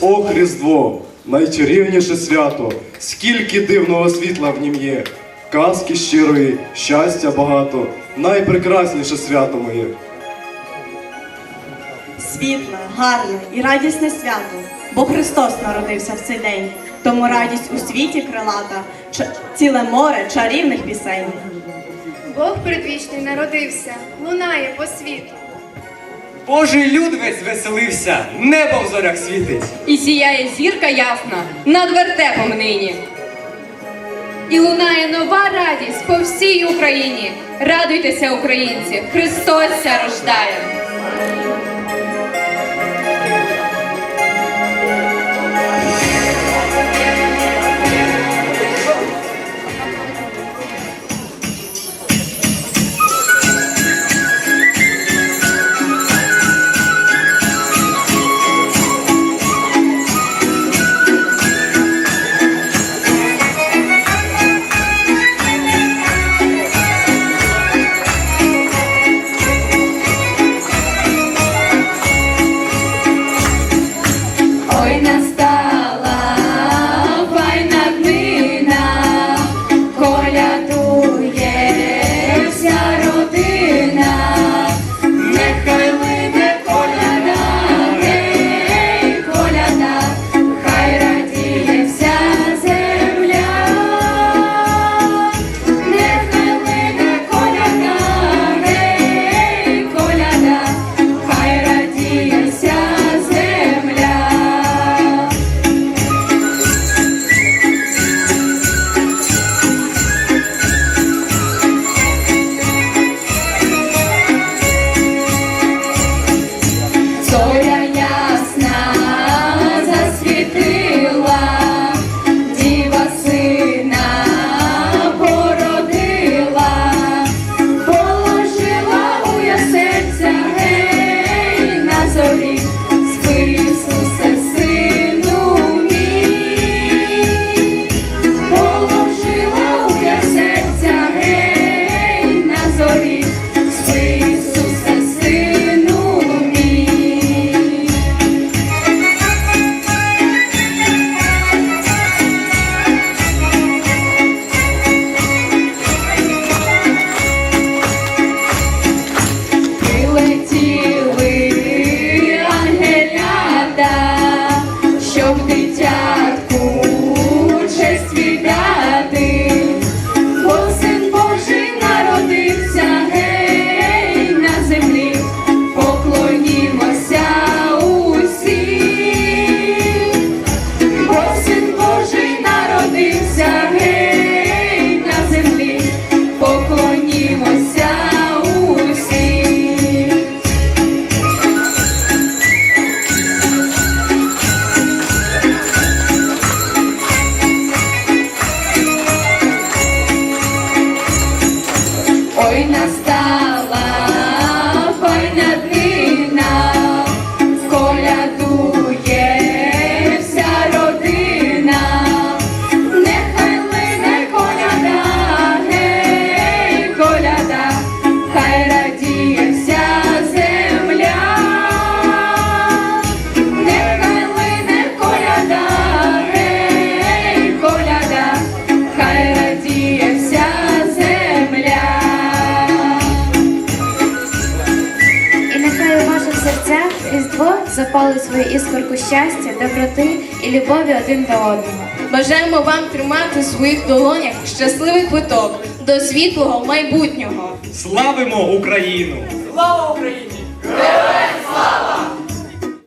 Ох, Різдво, найчарівніше свято, скільки дивного світла в нім є. Казки щирої, щастя багато, найпрекрасніше свято моє. Світле, гарне і радісне свято, бо Христос народився в цей день. Тому радість у світі крилата, ціле море чарівних пісень. Бог предвічний народився, лунає по світу. Божий люд весь веселився, небо в зорях світить. І сіяє зірка ясна над вертепом нині. І лунає нова радість по всій Україні. Радуйтеся, українці! Христос рождає! hasta Різдво запали свою іскорку щастя, доброти і любові один до одного. Бажаємо вам тримати в своїх долонях щасливий квиток до світлого майбутнього. Славимо Україну! Слава Україні!